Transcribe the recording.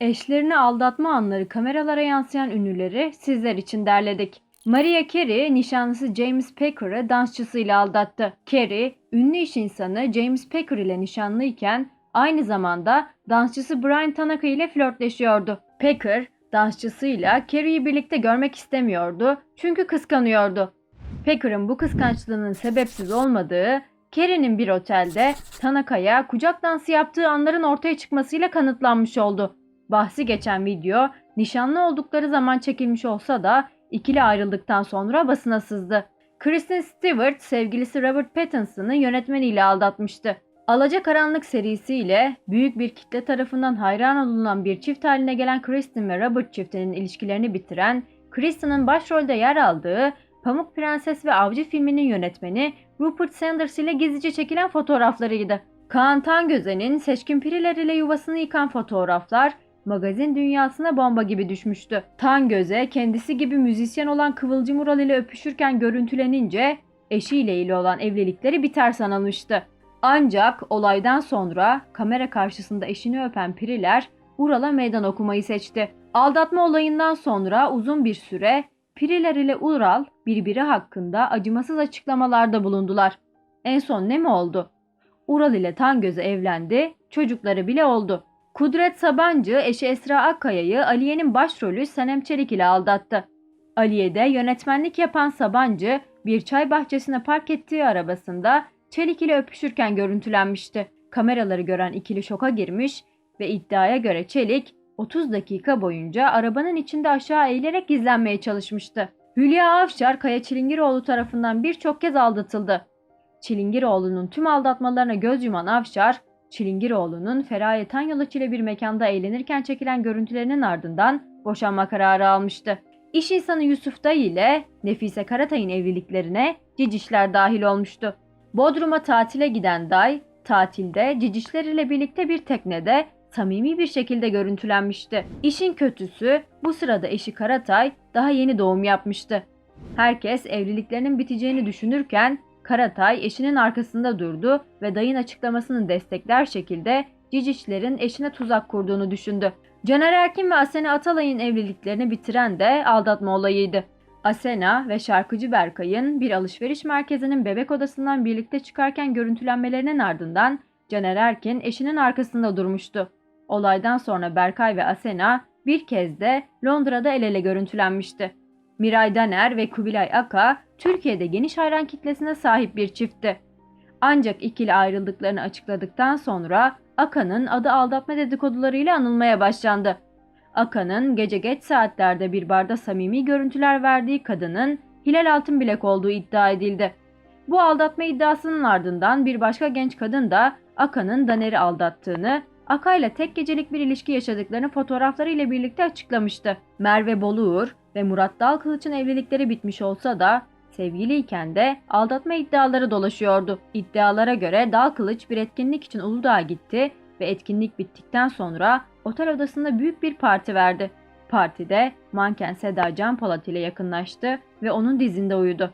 Eşlerini aldatma anları kameralara yansıyan ünlüleri sizler için derledik. Mariah Carey nişanlısı James Packer'ı dansçısıyla aldattı. Carey, ünlü iş insanı James Packer ile nişanlıyken aynı zamanda dansçısı Brian Tanaka ile flörtleşiyordu. Packer, dansçısıyla Carey'i birlikte görmek istemiyordu çünkü kıskanıyordu. Packer'ın bu kıskançlığının sebepsiz olmadığı, Carey'nin bir otelde Tanaka'ya kucak dansı yaptığı anların ortaya çıkmasıyla kanıtlanmış oldu. Bahsi geçen video nişanlı oldukları zaman çekilmiş olsa da ikili ayrıldıktan sonra basına sızdı. Kristen Stewart sevgilisi Robert Pattinson'ı yönetmeniyle aldatmıştı. Alacakaranlık serisiyle büyük bir kitle tarafından hayran olunan bir çift haline gelen Kristen ve Robert çiftinin ilişkilerini bitiren, Kristen'ın başrolde yer aldığı Pamuk Prenses ve Avcı filminin yönetmeni Rupert Sanders ile gizlice çekilen fotoğraflarıydı. Kaan Tangöze'nin seçkin pirileriyle yuvasını yıkan fotoğraflar magazin dünyasına bomba gibi düşmüştü. Tangöze kendisi gibi müzisyen olan Kıvılcım Ural ile öpüşürken görüntülenince eşiyle ile olan evlilikleri biter sanılmıştı. Ancak olaydan sonra kamera karşısında eşini öpen Piriler Ural'a meydan okumayı seçti. Aldatma olayından sonra uzun bir süre Piriler ile Ural birbiri hakkında acımasız açıklamalarda bulundular. En son ne mi oldu? Ural ile Tangöze evlendi, çocukları bile oldu. Kudret Sabancı eşi Esra Akkaya'yı Aliye'nin başrolü Sanem Çelik ile aldattı. Aliye'de yönetmenlik yapan Sabancı bir çay bahçesine park ettiği arabasında Çelik ile öpüşürken görüntülenmişti. Kameraları gören ikili şoka girmiş ve iddiaya göre Çelik 30 dakika boyunca arabanın içinde aşağı eğilerek gizlenmeye çalışmıştı. Hülya Avşar Kaya Çilingiroğlu tarafından birçok kez aldatıldı. Çilingiroğlu'nun tüm aldatmalarına göz yuman Avşar, Çilingiroğlu'nun Feraye Tanyoluç ile bir mekanda eğlenirken çekilen görüntülerinin ardından boşanma kararı almıştı. İş insanı Yusuf Dayı ile Nefise Karatay'ın evliliklerine cicişler dahil olmuştu. Bodrum'a tatile giden Day, tatilde cicişler ile birlikte bir teknede samimi bir şekilde görüntülenmişti. İşin kötüsü bu sırada eşi Karatay daha yeni doğum yapmıştı. Herkes evliliklerinin biteceğini düşünürken Karatay eşinin arkasında durdu ve dayın açıklamasını destekler şekilde Cicişler'in eşine tuzak kurduğunu düşündü. Caner Erkin ve Asena Atalay'ın evliliklerini bitiren de aldatma olayıydı. Asena ve şarkıcı Berkay'ın bir alışveriş merkezinin bebek odasından birlikte çıkarken görüntülenmelerinin ardından Caner Erkin eşinin arkasında durmuştu. Olaydan sonra Berkay ve Asena bir kez de Londra'da el ele görüntülenmişti. Miray Daner ve Kubilay Aka Türkiye'de geniş hayran kitlesine sahip bir çiftti. Ancak ikili ayrıldıklarını açıkladıktan sonra Aka'nın adı aldatma dedikodularıyla anılmaya başlandı. Aka'nın gece geç saatlerde bir barda samimi görüntüler verdiği kadının Hilal Altınbilek olduğu iddia edildi. Bu aldatma iddiasının ardından bir başka genç kadın da Aka'nın Daner'i aldattığını, Aka ile tek gecelik bir ilişki yaşadıklarını fotoğrafları ile birlikte açıklamıştı. Merve Boluğur ve Murat Dalkılıç'ın evlilikleri bitmiş olsa da sevgiliyken de aldatma iddiaları dolaşıyordu. İddialara göre Dalkılıç bir etkinlik için Uludağ'a gitti ve etkinlik bittikten sonra otel odasında büyük bir parti verdi. Partide manken Seda Can Polat ile yakınlaştı ve onun dizinde uyudu.